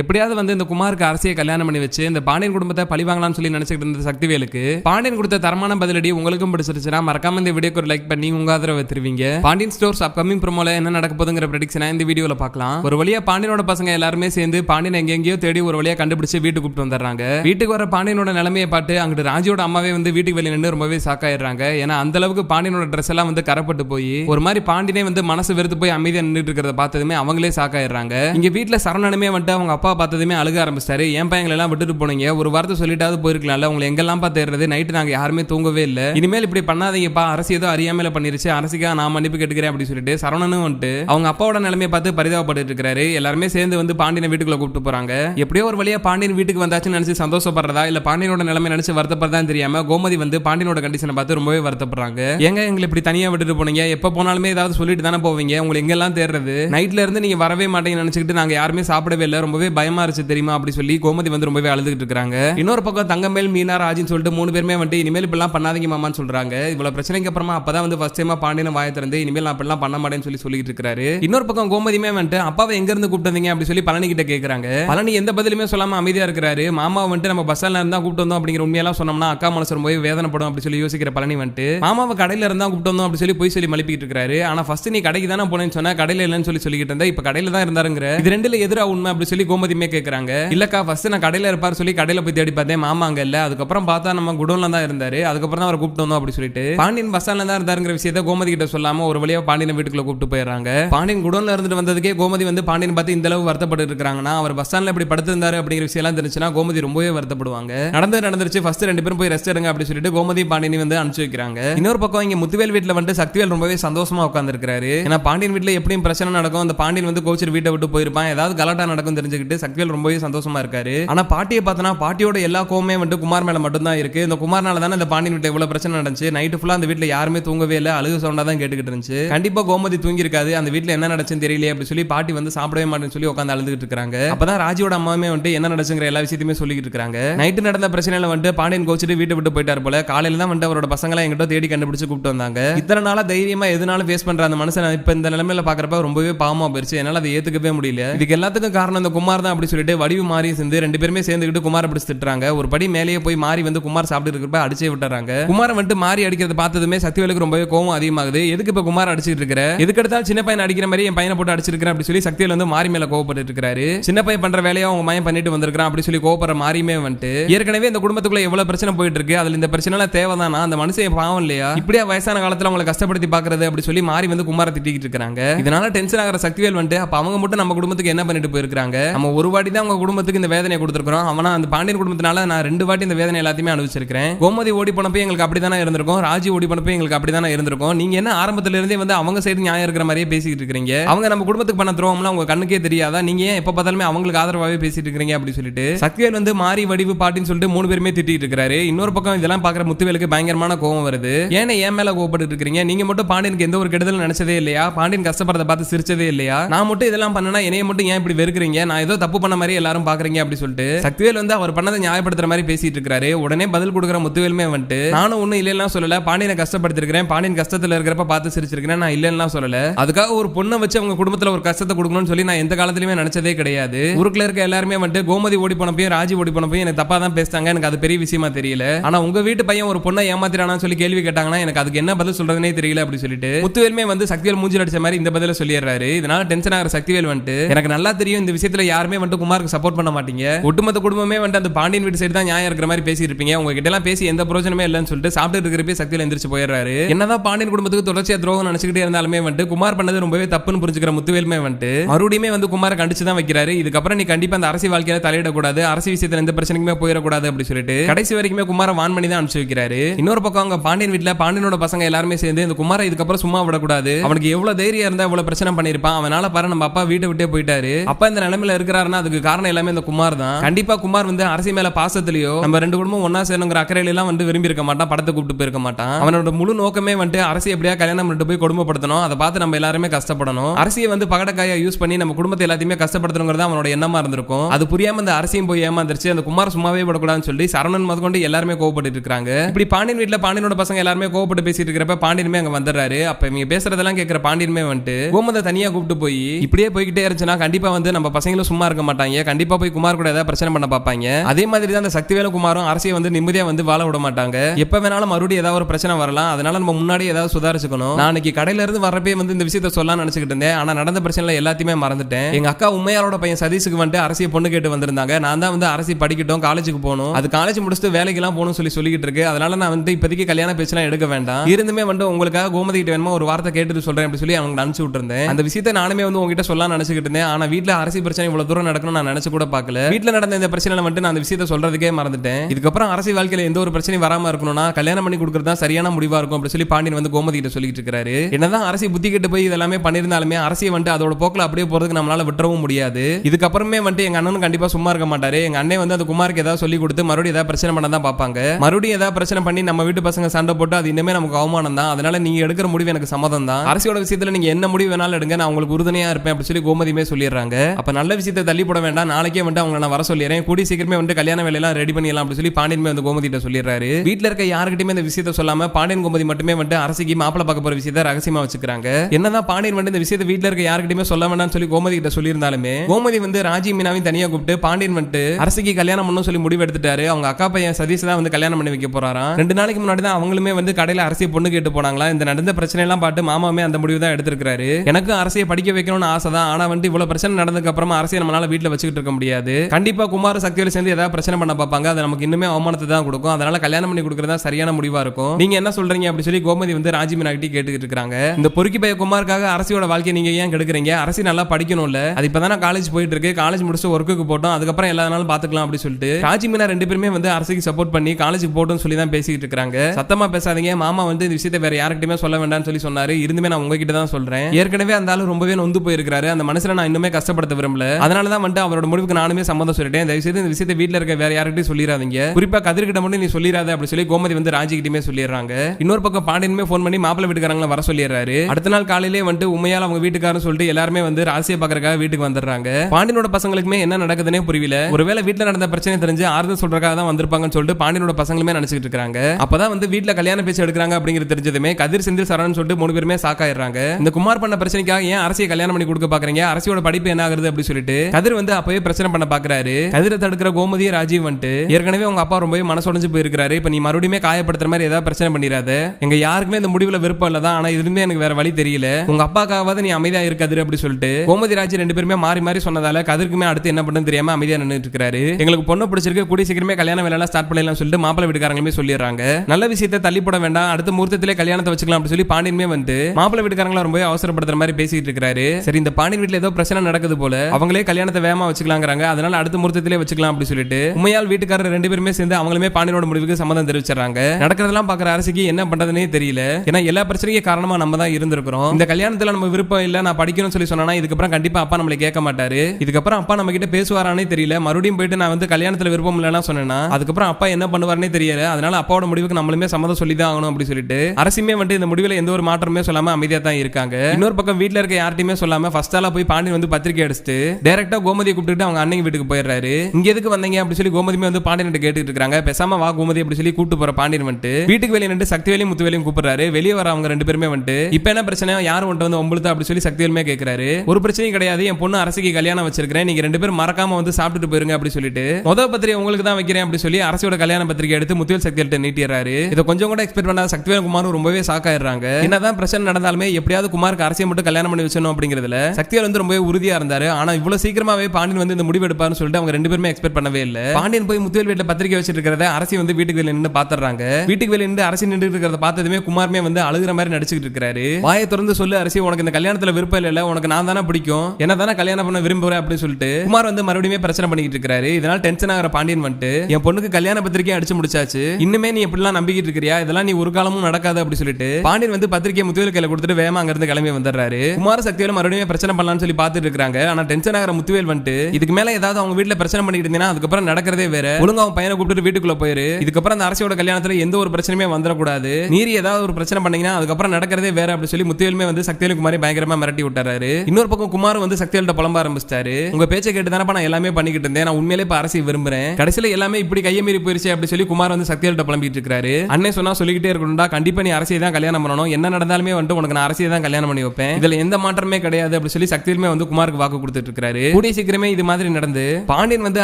எப்படியாவது வந்து இந்த குமாருக்கு அரசியை கல்யாணம் பண்ணி வச்சு இந்த பாண்டியன் குடும்பத்தை பழி வாங்கலாம்னு சொல்லி நினைச்சிட்டு இருந்த சக்திவேலுக்கு பாண்டியன் கொடுத்த தரமான பதிலடி உங்களுக்கும் பிடிச்சிருச்சுன்னா மறக்காம இந்த வீடியோக்கு ஒரு லைக் பண்ணி உங்க ஆதரவை தருவீங்க. பாண்டியன் ஸ்டோர்ஸ் அப்கமிங் ப்ரோமோல என்ன நடக்க போதுங்கிற ப்ரெடிக்ஷனை இந்த வீடியோல பார்க்கலாம். ஒரு வழியா பாண்டியனோட பசங்க எல்லாருமே சேர்ந்து பாண்டியன் எங்கெங்கயோ தேடி ஒரு வழியா கண்டுபிடிச்சு வீட்டுக்கு கூப்பிட்டு வந்துடுறாங்க. வீட்டுக்கு வர பாண்டியனோட நிலைமையை பார்த்து அங்கிட்டு ராஜியோட அம்மாவே வந்து வீட்டுக்கு வெளியே நின்று ரொம்பவே சாக்காயிடுறாங்க ஏன்னா அந்த அளவுக்கு பாண்டியனோட ட்ரெஸ் எல்லாம் வந்து கரப்பட்டு போய் ஒரு மாதிரி பாண்டியனே வந்து மனசு வெறுத்து போய் அமைதியா நின்றுட்டு இருக்கிறத பார்த்ததுமே அவங்களே சாக்காயிடுறாங்க இங்க வீட்டுல சரணனுமே வந்துட்டு அவங்க அப்பா அப்பா பார்த்ததுமே அழுக ஆரம்பிச்சிட்டாரு. என் பையங்களெல்லாம் விட்டுட்டு போனீங்க. ஒரு வாரத்தை சொல்லிட்டாவது போயிருக்கலாம்ல. உங்களை எங்கெல்லாம் பார்த்து தேடுறது? நைட்டு நாங்க யாருமே தூங்கவே இல்லை. இனிமேல் இப்படி பண்ணாதீங்கப்பா. அரசு ஏதோ அறியாமல பண்ணிருச்சு. அரசுக்காக நான் மன்னிப்பு கேட்டுக்கிறேன் அப்படின்னு சொல்லிட்டு சரவணனும் வந்துட்டு அவங்க அப்பாவோட நிலைமையை பார்த்து பரிதாபப்பட்டு இருக்காரு. எல்லாருமே சேர்ந்து வந்து பாண்டியனை வீட்டுக்குள்ள கூப்பிட்டு போறாங்க. எப்படியோ ஒரு வழியா பாண்டியன் வீட்டுக்கு வந்தாச்சுன்னு நினைச்சு சந்தோஷப்படுறதா இல்ல பாண்டியனோட நிலைமை நினைச்சு வருத்தப்படுறதா தெரியாம கோமதி வந்து பாண்டியனோட கண்டிஷனை பார்த்து ரொம்பவே வருத்தப்படுறாங்க. எங்க எங்களை இப்படி தனியா விட்டுட்டு போனீங்க? எப்ப போனாலுமே ஏதாவது சொல்லிட்டு தானே போவீங்க? உங்களை எங்கெல்லாம் தேடுறது? நைட்ல இருந்து நீங்க வரவே மாட்டீங்கன்னு நினைச்சுக்கிட்டு நாங்க யாருமே சாப்பிடவே இல்லை. ரொம்பவே பயமா இருந்துச்சு தெரியுமா அப்படி சொல்லி கோமதி வந்து ரொம்பவே அழுதுகிட்டு இருக்காங்க இன்னொரு பக்கம் தங்கமேல் மீனா ராஜின்னு சொல்லிட்டு மூணு பேருமே வந்துட்டு இனிமேல் இப்படிலாம் பண்ணாதீங்க மாமான்னு சொல்றாங்க. இவ்வளவு பிரச்சனைக்கு அப்புறமா அப்பதான் வந்து ஃபர்ஸ்ட் டைமா பாண்டியன் வாய திறந்து இனிமேல் நான் அப்படிலாம் பண்ண மாட்டேன்னு சொல்லி சொல்லிட்டு இருக்காரு இன்னொரு பக்கம் கோமதியுமே வந்துட்டு அப்பாவை எங்க இருந்து கூப்பிட்டு வந்தீங்க அப்படி சொல்லி பழனி கிட்ட கேட்கறாங்க பழனி எந்த பதிலுமே சொல்லாம அமைதியா இருக்கிறாரு. மாமா வந்துட்டு நம்ம பஸ் ஸ்டாண்ட்ல இருந்தா கூப்பிட்டு வந்தோம் அப்படிங்கிற உண்மையெல்லாம் சொன்னோம்னா அக்கா மனசு ரொம்பவே வேதனைப்படும் அப்படி சொல்லி யோசிக்கிற பழனி வந்துட்டு மாமாவை கடையில இருந்தா கூப்பிட்டு வந்தோம் அப்படி சொல்லி போய் சொல்லி மலிப்பிட்டு இருக்காரு ஆனா ஃபர்ஸ்ட் நீ கடைக்கு தானே போனேன்னு சொன்னா கடையில இல்லைன்னு சொல்லி சொல்லிக்கிட்டு இருந்தா இப்ப கடையில தான் இருந்தாருங்கிற. இது ரெண்டுல எதிரா உண்மை அப்படி சொல்லி கோமதியுமே கேட்குறாங்க இல்லக்கா ஃபர்ஸ்ட் நான் கடையில இருப்பார் சொல்லி கடையில போய் தேடி பார்த்தேன். மாமா அங்க இல்ல. அதுக்கப்புறம் பார்த்தா நம்ம குடோன்ல தான் இருந்தாரு. அதுக்கப்புறம் தான் அவரை கூப்பிட்டு வந்தோம் அப்படி சொல்லிட்டு. பாண்டியன் பஸ் ஸ்டாண்ட்ல தான் இருந்தாருங்கிற விஷயத்த கோமதி கிட்ட சொல்லாம ஒரு வழியா பாண்டியன் வீட்டுக்குள்ள கூப்பிட்டு போயிடுறாங்க. பாண்டியன் குடோன்ல இருந்துட்டு வந்ததுக்கே கோமதி வந்து பாண்டியன் பார்த்து இந்த அளவு வருத்தப்பட்டு இருக்காங்கன்னா அவர் பஸ் ஸ்டாண்ட்ல இப்படி படுத்திருந்தாரு அப்படிங்கிற விஷயம் எல்லாம் தெரிஞ்சுன்னா கோமதி ரொம்பவே வருத்தப்படுவாங்க. நடந்து நடந்துருச்சு. ஃபர்ஸ்ட் ரெண்டு பேரும் போய் ரெஸ்ட் எடுங்க அப்படி சொல்லிட்டு கோமதி பாண்டியனி வந்து அனுப்பிச்சு வைக்கிறாங்க. இன்னொரு பக்கம் இங்க முத்துவேல் வீட்டுல வந்து சக்திவேல் ரொம்பவே சந்தோஷமா உட்காந்துருக்காரு ஏன்னா பாண்டியன் வீட்டுல எப்படியும் பிரச்சனை நடக்கும். அந்த பாண்டியன் வந்து கோச்சர் வீட்டை விட்டு போயிருப்பான். ஏதாவது கலாட்டா நடக்கும் தெரிஞ்சுக்கிட்டு சக்திவேல் ரொம்பவே சந்தோஷமா இருக்காரு. ஆனா பாட்டியை பார்த்தனா பாட்டியோட எல்லா கோமே வந்து குமார் மேல மட்டும்தான் இருக்கு. இந்த குமார்னால தானே இந்த பாண்டியன் வீட்டுல இவ்வளவு பிரச்சனை நடந்துச்சு. நைட்டு ஃபுல்லா அந்த வீட்டுல யாருமே தூங்கவே இல்லை. அழுகு சவுண்டா தான் கேட்டுக்கிட்டு இருந்துச்சு. கண்டிப்பா கோமதி தூங்கி இருக்காது அந்த வீட்டுல என்ன நடச்சுன்னு தெரியலையே அப்படி சொல்லி பாட்டி வந்து சாப்பிடவே மாட்டேன்னு சொல்லி உட்காந்து அழுதுகிட்டு இருக்காங்க. அப்பதான் ராஜியோட அம்மாவுமே வந்துட்டு என்ன நடச்சுங்கிற எல்லா விஷயத்தையுமே சொல்லிட்டு இருக்காங்க. நைட்டு நடந்த பிரச்சனையில வந்துட்டு பாண்டியன் கோச்சிட்டு வீட்டை விட்டு போயிட்டார் போல. காலையில தான் வந்துட்டு அவரோட பசங்களை எங்கிட்ட தேடி கண்டுபிடிச்சு கூப்பிட்டு வந்தாங்க. இத்தனை நாளா தைரியமா எதுனாலும் ஃபேஸ் பண்ற அந்த மனுஷன் இப்ப இந்த நிலைமையில பாக்குறப்ப ரொம்பவே பாவமா போயிருச்சு. என்னால அதை ஏத்துக்கவே முடியல. இதுக்கு எல்லாத்துக்கும் காரணம் இந்த குமார் குமார் தான் அப்படி சொல்லிட்டு வடிவு மாறி சேர்ந்து ரெண்டு பேருமே சேர்ந்துக்கிட்டு குமார் பிடிச்சி திட்டுறாங்க. ஒரு படி மேலேயே போய் மாறி வந்து குமார் சாப்பிட்டு இருக்கிறப்ப அடிச்சே விட்டுறாங்க. குமார் வந்துட்டு மாறி அடிக்கிறத பார்த்ததுமே சக்திவேலுக்கு ரொம்பவே கோவம் அதிகமாகுது. எதுக்கு இப்ப குமார் அடிச்சிட்டு இருக்கிற? எதுக்கு எடுத்தாலும் சின்ன பையன் அடிக்கிற மாதிரி என் பையனை போட்டு அடிச்சிருக்கிறேன் அப்படி சொல்லி சக்திவேல் வந்து மாறி மேல கோவப்பட்டு இருக்காரு. சின்ன பையன் பண்ற வேலையை அவங்க மயன் பண்ணிட்டு வந்திருக்கான் அப்படி சொல்லி கோவப்படுற மாறியுமே வந்துட்டு ஏற்கனவே இந்த குடும்பத்துக்குள்ள எவ்வளவு பிரச்சனை போயிட்டு இருக்கு. அதுல இந்த பிரச்சனை எல்லாம் தேவைதானா? அந்த மனுஷன் பாவம் இல்லையா? இப்படியா வயசான காலத்துல அவங்களை கஷ்டப்படுத்தி பாக்குறது அப்படி சொல்லி மாறி வந்து குமார திட்டிக்கிட்டு இருக்காங்க இதனால டென்ஷன் ஆகிற சக்திவேல் வந்துட்டு அப்ப அவங்க மட்டும் நம்ம குடும்பத்துக்கு என்ன பண்ணிட்டு போயிருக்காங்க நம்ம ஒரு வாட்டி தான் உங்க குடும்பத்துக்கு இந்த வேதனையை கொடுத்துருக்கோம் அவனா அந்த பாண்டியன் குடும்பத்தினால நான் ரெண்டு வாட்டி இந்த வேதனை எல்லாத்தையுமே அனுபவிச்சிருக்கேன் கோமதி ஓடி போனப்போ எங்களுக்கு அப்படிதானே இருந்திருக்கும். ராஜி ஓடி போனப்போ எங்களுக்கு அப்படிதானே இருந்திருக்கும். நீங்க என்ன ஆரம்பத்துல இருந்தே வந்து அவங்க சைடு நியாயம் இருக்கிற மாதிரியே பேசிட்டு இருக்கீங்க அவங்க நம்ம குடும்பத்துக்கு பண்ண துரோகம்லாம் உங்க கண்ணுக்கே தெரியாதா? நீங்க ஏன் எப்ப பார்த்தாலுமே அவங்களுக்கு ஆதரவாவே பேசிட்டு இருக்கீங்க அப்படின்னு சொல்லிட்டு. சக்திவேல் வந்து மாறி வடிவு பாட்டின்னு சொல்லிட்டு மூணு பேருமே திட்டிட்டு இருக்காரு இன்னொரு பக்கம் இதெல்லாம் பாக்குற முத்துவேலுக்கு பயங்கரமான கோவம் வருது. ஏன்னா ஏன் மேல கோவப்பட்டு இருக்கீங்க நீங்க மட்டும் பாண்டியனுக்கு எந்த ஒரு கெடுதலும் நினைச்சதே இல்லையா? பாண்டியன் கஷ்டப்படுறத பார்த்து சிரிச்சதே இல்லையா? நான் மட்டும் இதெல்லாம் பண்ணனா என்னைய மட்டும் ஏன் இப்படி வெறுக்கிறீங்க? நான் ஏதோ தப்பு பண்ண மாதிரி எல்லாரும் பாக்குறீங்க அப்படி சொல்லிட்டு சக்திவேல் வந்து அவர் பண்ணதை நியாயப்படுத்துற மாதிரி பேசிட்டு இருக்காரு. உடனே பதில் கொடுக்குற முத்துவேலுமே வந்துட்டு நானும் ஒன்னும் இல்லைன்னா சொல்லல. பாண்டியனை கஷ்டப்படுத்திருக்கிறேன். பாண்டியன் கஷ்டத்துல இருக்கிறப்ப பார்த்து சிரிச்சிருக்கிறேன். நான் இல்லைன்னா சொல்லல. அதுக்காக ஒரு பொண்ணை வச்சு அவங்க குடும்பத்துல ஒரு கஷ்டத்தை கொடுக்கணும்னு சொல்லி நான் எந்த காலத்திலுமே நினைச்சதே கிடையாது. ஊருக்குள்ள இருக்க எல்லாருமே வந்துட்டு கோமதி ஓடி போனப்பையும் ராஜி ஓடி போனப்பையும் எனக்கு தப்பா தான் பேசிட்டாங்க. எனக்கு அது பெரிய விஷயமா தெரியல. ஆனா உங்க வீட்டு பையன் ஒரு பொண்ணை ஏமாத்திரானான்னு சொல்லி கேள்வி கேட்டாங்கன்னா எனக்கு அதுக்கு என்ன பதில் சொல்றதுனே தெரியல அப்படி சொல்லிட்டு முத்துவேலுமே வந்து சக்திவேல் மூஞ்சில் அடிச்ச மாதிரி இந்த பதில சொல்லிடுறாரு. இதனால டென்ஷன் ஆகிற சக்திவேல் வந்துட்டு எனக்கு நல்லா தெரியும் இந்த விஷயத்துல யாருமே வந்துட்டு குமாருக்கு சப்போர்ட் பண்ண மாட்டீங்க. ஒட்டுமொத்த குடும்பமே வந்துட்டு அந்த பாண்டியன் வீட்டு சைடு தான் நியாயம் இருக்கிற மாதிரி பேசி இருப்பீங்க உங்ககிட்ட எல்லாம் பேசி எந்த பிரச்சனையுமே இல்லைன்னு சொல்லிட்டு சாப்பிட்டு இருக்கிறப்ப சக்தியில் எந்திரிச்சு போயிடுறாரு. என்னதான் பாண்டியன் குடும்பத்துக்கு தொடர்ச்சியா துரோகம் நினைச்சுக்கிட்டே இருந்தாலுமே வந்துட்டு குமார் பண்ணது ரொம்பவே தப்புன்னு புரிஞ்சுக்கிற முத்துவேலுமே வந்துட்டு மறுபடியுமே வந்து குமாரை கண்டிச்சு தான் வைக்கிறாரு. இதுக்கப்புறம் நீ கண்டிப்பா அந்த அரசியல் வாழ்க்கையில தலையிடக்கூடாது. அரசு விஷயத்துல எந்த பிரச்சனைக்குமே போயிடக்கூடாது அப்படின்னு சொல்லிட்டு கடைசி வரைக்குமே குமார வான் பண்ணி தான் அனுப்பிச்சு வைக்கிறாரு. இன்னொரு பக்கம் அவங்க பாண்டியன் வீட்டுல பாண்டியனோட பசங்க எல்லாருமே சேர்ந்து இந்த குமாரை இதுக்கப்புறம் சும்மா விடக்கூடாது. அவனுக்கு எவ்வளவு தைரியம் இருந்தா எவ்வளவு பிரச்சனை பண்ணிருப்பான் அவனால பாரு நம்ம அப்பா வீட்டை விட்டே போயிட்டாரு. அப்பா இந்த நிலைமையில இருக்கிறாருன்னா அதுக்கு காரணம் எல்லாமே இந்த குமார் தான். கண்டிப்பா குமார் வந்து அரசியல் மேல பாசத்திலயோ நம்ம ரெண்டு குடும்பம் ஒன்னா சேரணுங்கிற அக்கறையில எல்லாம் வந்து விரும்பி இருக்க மாட்டான் படத்தை கூப்பிட்டு போயிருக்க மாட்டான். அவனோட முழு நோக்கமே வந்துட்டு அரசு எப்படியா கல்யாணம் பண்ணிட்டு போய் குடும்பப்படுத்தணும் அதை பார்த்து நம்ம எல்லாருமே கஷ்டப்படணும். அரசியை வந்து பகடக்காயா யூஸ் பண்ணி நம்ம குடும்பத்தை எல்லாத்தையுமே கஷ்டப்படுத்தணுங்கிறது அவனோட எண்ணமா இருந்திருக்கும். அது புரியாம இந்த அரசியும் போய் ஏமாந்துருச்சு அந்த குமார் சும்மாவே விடக்கூடாதுன்னு சொல்லி சரவணன் முதற்கொண்டு எல்லாருமே கோவப்பட்டு இருக்காங்க. இப்படி பாண்டியன் வீட்டுல பாண்டியனோட பசங்க எல்லாருமே கோவப்பட்டு பேசிட்டு இருக்கிறப்ப பாண்டியனுமே அங்க வந்துடுறாரு. அப்ப இவங்க பேசுறதெல்லாம் கேட்கிற பாண்டியனுமே வந்துட்டு கோமதை தனியா கூப்பிட்டு போய் இப்படியே போய்கிட்டே இருந்துச்சுன்னா கண்டிப்பா வந்து நம்ம பசங்களும் சும்மா சும்மா இருக்க மாட்டாங்க. கண்டிப்பா போய் குமார் கூட ஏதாவது பிரச்சனை பண்ண பார்ப்பாங்க. அதே மாதிரி தான் அந்த சக்திவேல குமாரும் அரசியை வந்து நிம்மதியா வந்து வாழ விட மாட்டாங்க. எப்ப வேணாலும் மறுபடியும் ஏதாவது ஒரு பிரச்சனை வரலாம். அதனால நம்ம முன்னாடி ஏதாவது சுதாரிச்சுக்கணும். நான் அன்னைக்கு கடையில இருந்து வரப்பே வந்து இந்த விஷயத்த சொல்லலாம்னு நினைச்சுக்கிட்டு இருந்தேன். ஆனா நடந்த பிரச்சனை எல்லாத்தையுமே மறந்துட்டேன். எங்க அக்கா உண்மையாரோட பையன் சதீஷுக்கு வந்துட்டு அரசியை பொண்ணு கேட்டு வந்திருந்தாங்க. நான் தான் வந்து அரசி படிக்கட்டும் காலேஜுக்கு போகணும். அது காலேஜ் முடிச்சுட்டு வேலைக்கெல்லாம் போகணும்னு சொல்லி சொல்லிக்கிட்டு இருக்கு. அதனால நான் வந்து இப்போதைக்கு கல்யாண பேச்செல்லாம் எடுக்க வேண்டாம். இருந்துமே வந்து உங்களுக்காக கோமதி கிட்ட வேணுமா ஒரு வார்த்தை கேட்டுட்டு சொல்றேன் அப்படி சொல்லி அவங்க அனுப்பிச்சு விட்டுருந்தேன். அந்த விஷயத்தை நானுமே வந்து உங்ககிட்ட சொல்லலாம் நினைச்சுக்கிட்டு இருந்தேன். ஆனா வீட்டில் அரசி பிரச்சனை இவ்வளவு தூரம் நடக்கணும் நான் நினைச்சு கூட பார்க்கல. வீட்டில் நடந்த இந்த பிரச்சனை வந்துட்டு நான் அந்த விஷயத்தை சொல்றதுக்கே மறந்துட்டேன். இதுக்கப்புறம் அரசி வாழ்க்கையில எந்த ஒரு பிரச்சனையும் வராம இருக்கணும்னா கல்யாணம் பண்ணி கொடுக்கறது தான் சரியான முடிவா இருக்கும் அப்படின்னு சொல்லி பாண்டியன் வந்து கோமதி கிட்ட சொல்லிட்டு இருக்காரு. என்னதான் அரசி புத்தி கிட்ட போய் இதெல்லாமே பண்ணியிருந்தாலுமே அரசியை வந்துட்டு அதோட போக்கில் அப்படியே போறதுக்கு நம்மளால விட்டுறவும் முடியாது. இதுக்கப்புறமே வந்துட்டு எங்க அண்ணனும் கண்டிப்பா சும்மா இருக்க மாட்டாரு. எங்க அண்ணன் வந்து அந்த குமாருக்கு ஏதாவது சொல்லி கொடுத்து மறுபடியும் ஏதாவது பிரச்சனை பண்ண தான் பார்ப்பாங்க. மறுபடியும் ஏதாவது பிரச்சனை பண்ணி நம்ம வீட்டு பசங்க சண்டை போட்டு அது இன்னுமே நமக்கு அவமானம் தான். அதனால நீங்க எடுக்கிற முடிவு எனக்கு சம்மதம் தான். அரசியோட விஷயத்துல நீங்க என்ன முடிவு வேணாலும் எடுங்க. நான் உங்களுக்கு உறுதுணையா இருப்பேன் அப்படின்னு சொல்லி கோமதியுமே சொல்லிடுறாங்க. அப்ப நல்ல விஷயத்த விஷயத்தை தள்ளி போட வேண்டாம். நாளைக்கே வந்து அவங்க நான் வர சொல்லிடுறேன். கூடி சீக்கிரமே வந்து கல்யாண வேலையெல்லாம் ரெடி பண்ணிடலாம் அப்படின்னு சொல்லி பாண்டியன் வந்து கோமதி கிட்ட சொல்லிடுறாரு. வீட்டில் இருக்க யாருக்கிட்டயுமே இந்த விஷயத்த சொல்லாம பாண்டியன் கோமதி மட்டுமே வந்து அரசிக்கு மாப்பிள பார்க்க போற விஷயத்த ரகசியமா வச்சுக்கிறாங்க. என்னதான் பாண்டியன் வந்து இந்த விஷயத்தை வீட்டில் இருக்க யாருக்கிட்டயுமே சொல்ல வேண்டாம்னு சொல்லி கோமதி கிட்ட சொல்லியிருந்தாலுமே கோமதி வந்து ராஜி மீனாவையும் தனியா கூப்பிட்டு பாண்டியன் வந்துட்டு அரசிக்கு கல்யாணம் பண்ணணும் சொல்லி முடிவு எடுத்துட்டாரு. அவங்க அக்கா பையன் சதீஷ் தான் வந்து கல்யாணம் பண்ணி வைக்க போறாராம். ரெண்டு நாளைக்கு முன்னாடி தான் அவங்களுமே வந்து கடையில் அரசியை பொண்ணு கேட்டு போனாங்களா? இந்த நடந்த பிரச்சனை எல்லாம் பார்த்து மாமாவே அந்த முடிவு தான் எடுத்திருக்காரு எனக்கு அரசியை படிக்க வைக்கணும்னு ஆசை தான். ஆனா வந்து இவ்வளவு பிரச்சனை நடந்ததுக்கு அப்புறமா அரசியை நம்மளால வீட்டில் வச்சுக்கிட்டு இருக்க முடியாது. கண்டிப்பா குமார சக்தியோட சேர்ந்து ஏதாவது பிரச்சனை பண்ண பார்ப்பாங்க. அது நமக்கு இன்னுமே அவமானத்தை தான் கொடுக்கும். அதனால கல்யாணம் பண்ணி கொடுக்குறதா சரியான முடிவா இருக்கும். நீங்க என்ன சொல்றீங்க அப்படி சொல்லி கோமதி வந்து ராஜி மீனாகிட்டி கேட்டுக்கிட்டு இருக்காங்க. இந்த பொறுக்கி பைய குமாருக்காக அரசியோட வாழ்க்கையை நீங்க ஏன் கெடுக்கிறீங்க? அரசி நல்லா படிக்கணும்ல. அது இப்பதான் காலேஜ் போயிட்டு இருக்கு காலேஜ் முடிச்சு ஒர்க்குக்கு போட்டோம். அதுக்கப்புறம் எல்லா நாளும் பாத்துக்கலாம் அப்படின்னு சொல்லிட்டு ராஜி மீனா ரெண்டு பேருமே வந்து அரசுக்கு சப்போர்ட் பண்ணி காலேஜுக்கு போட்டோம்னு சொல்லி தான் பேசிக்கிட்டு இருக்காங்க. சத்தமா பேசாதீங்க. மாமா வந்து இந்த விஷயத்தை வேற யார்கிட்டயுமே சொல்ல வேண்டாம்னு சொல்லி சொன்னாரு. இருந்துமே நான் உங்ககிட்ட தான் சொல்றேன். ஏற்கனவே அந்த ஆளு ரொம்பவே நொந்து போயிருக்காரு அந்த மனசுல நான் இன்னுமே கஷ்டப்படுத்த விரும்பல. அதனால அதனால தான் வந்துட்டு அவரோட முடிவுக்கு நானுமே சம்மந்தம் சொல்லிட்டேன். தயவுசெய்து இந்த விஷயத்தை வீட்டில் இருக்க வேற யார்கிட்டையும் சொல்லிடாதீங்க குறிப்பா கதிர்கிட்ட மட்டும் நீ சொல்லிடாத அப்படி சொல்லி கோமதி வந்து ராஜிக்கிட்டயுமே சொல்லிடுறாங்க. இன்னொரு பக்கம் பாண்டியனுமே ஃபோன் பண்ணி மாப்பிள்ளை வீட்டுக்காரங்களை வர சொல்லிடுறாரு. அடுத்த நாள் காலையிலே வந்துட்டு உண்மையால் அவங்க வீட்டுக்காரன்னு சொல்லிட்டு எல்லாருமே வந்து ராசியை பாக்குறதுக்காக வீட்டுக்கு வந்துடுறாங்க. பாண்டியனோட பசங்களுக்குமே என்ன நடக்குதுன்னே புரியல. ஒருவேளை வீட்டில் நடந்த பிரச்சனை தெரிஞ்சு ஆறுதல் சொல்றதுக்காக தான் வந்திருப்பாங்கன்னு சொல்லிட்டு பாண்டியனோட பசங்களுமே நினைச்சிட்டு இருக்காங்க. அப்பதான் வந்து வீட்ல கல்யாண பேச்சு எடுக்கிறாங்க அப்படிங்கிறது தெரிஞ்சதுமே கதிர் செந்தில் சரண் சொல்லிட்டு மூணு பேருமே சாக்காயிடுறாங்க இந்த குமார் பண்ண பிரச்சனைக்காக ஏன் அரசியை கல்யாணம் பண்ணி கொடுக்க பாக்குறீங்க? அரசியோட படிப்பு என்ன ஆகுது அப்படி சொல்லிட்டு கதிர் வந்து அப்பவே பிரச்சனை பண்ண பாக்குறாரு. கதிரை தடுக்கிற கோமதியை ராஜீவ் வந்துட்டு ஏற்கனவே உங்க அப்பா ரொம்பவே மனசுடைஞ்சு போயிருக்காரு இப்ப நீ மறுபடியும் காயப்படுத்துற மாதிரி ஏதாவது பிரச்சனை பண்ணிடாத. எங்க யாருக்குமே இந்த முடிவுல விருப்பம் இல்லதான் ஆனா இதுமே எனக்கு வேற வழி தெரியல. உங்க அப்பாக்காவது நீ அமைதியா இருக்காது அப்படி சொல்லிட்டு கோமதி ராஜ் ரெண்டு பேருமே மாறி மாறி சொன்னதால கதிர்க்குமே அடுத்து என்ன பண்ணுன்னு தெரியாம அமைதியா நின்னுட்டு இருக்காரு. எங்களுக்கு பொண்ணு பிடிச்சிருக்கு கூடிய சீக்கிரமே கல்யாண வேலை ஸ்டார்ட் பண்ணலாம் சொல்லிட்டு மாப்பிள்ளை வீட்டுக்காரங்களுமே சொல்லிடுறாங்க. நல்ல விஷயத்தை தள்ளி போட வேண்டாம் அடுத்த முகூர்த்தத்திலே கல்யாணத்தை வச்சுக்கலாம் அப்படி சொல்லி பாண்டியனுமே வந்து மாப்பிள்ளை வீட்டுக்காரங்களா ரொம்ப அவசரப்படுத்துற மாதிரி பேசிட்டு இருக்காரு. சரி இந்த பாண்டியன் வீட்டுல ஏதோ பிரச்சனை நடக்குது போல அவங்களே கல்யாணத்தை வேகமா வச்சுக்கலாங்கிறாங்க. அதனால அடுத்த முகூர்த்தத்திலே வச்சுக்கலாம் அப்படி சொல்லிட்டு உண்மையால் வீட்டுக்காரர் ரெண்டு பேருமே சேர்ந்து அவங்களுமே பாண்டியனோட முடிவுக்கு சம்மதம் தெரிவிச்சிடறாங்க. நடக்கிறதெல்லாம் பாக்குற அரசுக்கு என்ன பண்ணுறதுனே தெரியல. ஏன்னா எல்லா பிரச்சனைக்கும் காரணமா நம்ம தான் இருந்திருக்கிறோம். இந்த கல்யாணத்துல நம்ம விருப்பம் இல்ல நான் படிக்கணும்னு சொல்லி சொன்னா இதுக்கப்புறம் கண்டிப்பா அப்பா நம்மளை கேட்க மாட்டாரு. இதுக்கப்புறம் அப்பா நம்ம கிட்ட பேசுவாரானே தெரியல. மறுபடியும் போயிட்டு நான் வந்து கல்யாணத்துல விருப்பம் இல்லைன்னா சொன்னேன்னா அதுக்கப்புறம் அப்பா என்ன பண்ணுவாருனே தெரியல. அதனால அப்பாவோட முடிவுக்கு நம்மளுமே சம்மதம் சொல்லி தான் ஆகணும் அப்படி சொல்லிட்டு அரசுமே வந்து இந்த முடிவில் எந்த ஒரு மாற்றமே சொல்லாம அமைதியா தான் இருக்காங்க. இன்னொரு பக்கம் வீட்டில் இருக்க யார்ட்டையுமே சொல்லாம ஃபர்ஸ்ட் ஆளா போய் பாண்டியன் வந்து பத்திரிக்கை அடிச்சுட்டு டேரக்ட் கோமதியை கூப்பிட்டு அவங்க அண்ணன் வீட்டுக்கு போயிடுறாரு. இங்க எதுக்கு வந்தீங்க அப்படி சொல்லி கோமதியுமே வந்து பாண்டியன் கேட்டுட்டு இருக்காங்க. பேசாம வா கோமதி அப்படி சொல்லி கூட்டு போற பாண்டியன் வந்துட்டு வீட்டுக்கு வெளியே நின்று சக்திவேலையும் முத்துவேலையும் கூப்பிடுறாரு. வெளியே வர அவங்க ரெண்டு பேருமே வந்துட்டு இப்ப என்ன பிரச்சனை? யாரும் வந்துட்டு வந்து ஒம்பளுத்தா அப்படி சொல்லி சக்திவேலுமே கேட்கிறாரு ஒரு பிரச்சனையும் கிடையாது. என் பொண்ணு அரசுக்கு கல்யாணம் வச்சிருக்கிறேன். நீங்க ரெண்டு பேரும் மறக்காம வந்து சாப்பிட்டுட்டு போயிருங்க அப்படி சொல்லிட்டு முதல் பத்திரிகை உங்களுக்கு தான் வைக்கிறேன் அப்படி சொல்லி அரசியோட கல்யாண பத்திரிகை எடுத்து முத்துவேல் சக்திவேல்கிட்ட நீட்டிடுறாரு. இதை கொஞ்சம் கூட எக்ஸ்பெக்ட் பண்ணாத சக்திவேல் குமாரும் ரொம்பவே சாக்காயிடுறாங்க என்னதான் பிரச்சனை நடந்தாலுமே எப்படியாவது குமாருக்கு அரசியை மட்டும் கல்யாணம் பண்ணி வச்சணும் அப்படிங்கிறதுல சக்திவேல் வந்து ரொம்பவே உறுதியா இருந்தாரு. ஆனா இவ்வளவு சீக்கிரமாவே பாண்டியன் வந்து இந்த முடிவு எடுப்பார்னு சொல்லிட்டு அவங்க ரெண்டு பேருமே எக்ஸ்பெக்ட் பண்ணவே இல்ல. பாண்டியன் போய் முத்துவேல் வீட்டுல பத்திரிக்கை வச்சிட்டு இருக்கிறத அரசி வந்து வீட்டுக்கு வெளியே நின்று பாத்துறாங்க. வீட்டுக்கு வெளியே நின்று அரசி நின்று இருக்கிறத பார்த்ததுமே குமார்மே வந்து அழுகிற மாதிரி நடிச்சுட்டு இருக்காரு. வாயை திறந்து சொல்லு அரசி உனக்கு இந்த கல்யாணத்துல விருப்பம் இல்ல உனக்கு நான் தானே பிடிக்கும். என்ன தானே கல்யாணம் பண்ண விரும்புறேன் அப்படின்னு சொல்லிட்டு குமார் வந்து மறுபடியும் பிரச்சனை பண்ணிக்கிட்டு இருக்காரு. இதனால டென்ஷன் ஆகிற பாண்டியன் வந்துட்டு என் பொண்ணுக்கு கல்யாண பத்திரிக்கை அடிச்சு முடிச்சாச்சு. இன்னுமே நீ எப்படிலாம் நம்பிக்கிட்டு இருக்கிறியா? இதெல்லாம் நீ ஒரு காலமும் நடக்காது அப்படி சொல்லிட்டு பாண்டியன் வந்து பத்திரிக்கை முத்துவேல் கையில கொடுத்துட்டு வேமா அங்க இருந்து கிளம்பி வந்துடுறாரு. குமார சக்தியில மறுபடியும் பிரச்சனை பண்ணலாம்னு சொல்லி பாத்துட்டு இருக்காங்க ஆனா டென்ஷன் ஆகிற முத்துவேல் வந்துட்டு இதுக்கு மேல ஏதாவது அவங்க வீட்டுல பிரச்சனை பண்ணிட்டு இருந்தீங்கன்னா அதுக்கப்புறம் நடக்கிறதே வேற. ஒழுங்கா அவன் பையனை கூப்பிட்டு வீட்டுக்குள்ள போயிரு. இதுக்கப்புறம் அந்த அரசியோட கல்யாணத்துல எந்த ஒரு பிரச்சனையுமே வந்துடக்கூடாது. மீறி ஏதாவது ஒரு பிரச்சனை பண்ணீங்கன்னா அதுக்கப்புறம் நடக்கிறதே வேற அப்படின்னு சொல்லி முத்துவேலுமே வந்து சக்திவேல் குமாரி பயங்கரமா மிரட்டி விட்டுறாரு. இன்னொரு பக்கம் குமார் வந்து சக்திவேல்ட்ட புலம்ப ஆரம்பிச்சிட்டாரு. உங்க பேச்சை கேட்டு தானப்பா நான் எல்லாமே பண்ணிக்கிட்டு இருந்தேன். நான் உண்மையிலே இப்ப அரசியை விரும்புறேன். கடைசியில எல்லாமே இப்படி கையை மீறி போயிருச்சு அப்படின்னு சொல்லி குமார் வந்து சக்திவேல்ட்ட புலம்பிட்டு இருக்காரு. அண்ணன் சொன்னா சொல்லிக்கிட்டே இருக்கணும்டா. கண்டிப்பா நீ அரசியை தான் கல்யாணம் பண்ணணும். என்ன நடந்தாலுமே வந்துட்டு உனக்கு நான் அரசியை தான் கல்யாணம் பண்ணி வைப்பேன். இதுல எந்த மாற்றமே கிடையாது அப்படின்னு சொல்லி சக்தியுமே வந்து குமாருக்கு வாக்கு கொடுத்துட்டு இருக்காரு. கூடிய சீக்கிரமே இது மாதிரி நடந்து பாண்டியன் வந்து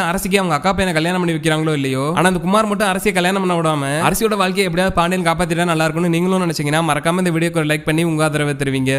அரசிக்கு அவங்க அக்கா பையனை கல்யாணம் பண்ணி வைக்கிறாங்களோ இல்லையோ ஆனா அந்த குமார் மட்டும் அரசியை கல்யாணம் பண்ண விடாம அரசியோட வாழ்க்கையை எப்படியாவது பாண்டியன் காப்பாத்திட்டா நல்லா இருக்கும்னு நீங்களும் நினைச்சீங்கன்னா மறக்காம இந்த வீடியோக்கு ஒரு லைக் பண்ணி உங்க ஆதரவை தருவீங்க.